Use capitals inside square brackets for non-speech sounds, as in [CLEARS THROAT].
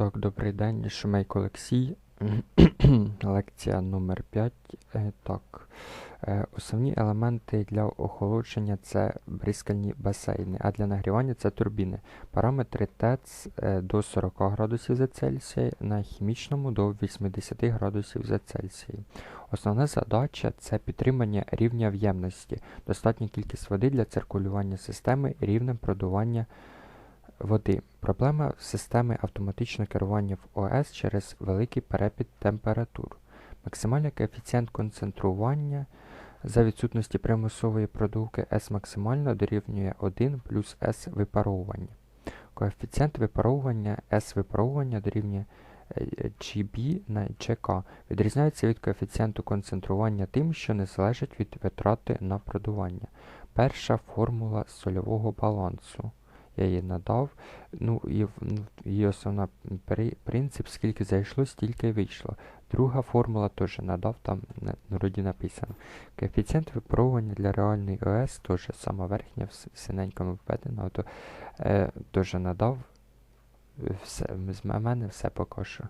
Так, добрий день, Шумейко Олексій. [CLEARS THROAT] Лекція номер 5. Е, Так. Е, Основні елементи для охолодження це бризкальні басейни, а для нагрівання це турбіни. Параметри ТЕЦ до 40 градусів за Цельсія, на хімічному до 80 градусів за Цельсія. Основна задача це підтримання рівня в'ємності, достатня кількість води для циркулювання системи, рівнем продування води. Проблема системи автоматичного керування в ОС через великий перепід температур. Максимальний коефіцієнт концентрування за відсутності примусової продувки S максимально дорівнює 1 плюс S випаровування. Коефіцієнт випаровування S випаровування дорівнює е, GB на GK відрізняється від коефіцієнту концентрування тим, що не залежить від витрати на продування. Перша формула сольового балансу я її надав. Ну і ну, її основна принцип, скільки зайшло, стільки й вийшло. Друга формула теж надав, там вроді написано. Коефіцієнт випробування для реальної ОС, теж сама верхня, в синенькому введена, то е, теж надав. Все, З мене все поки що.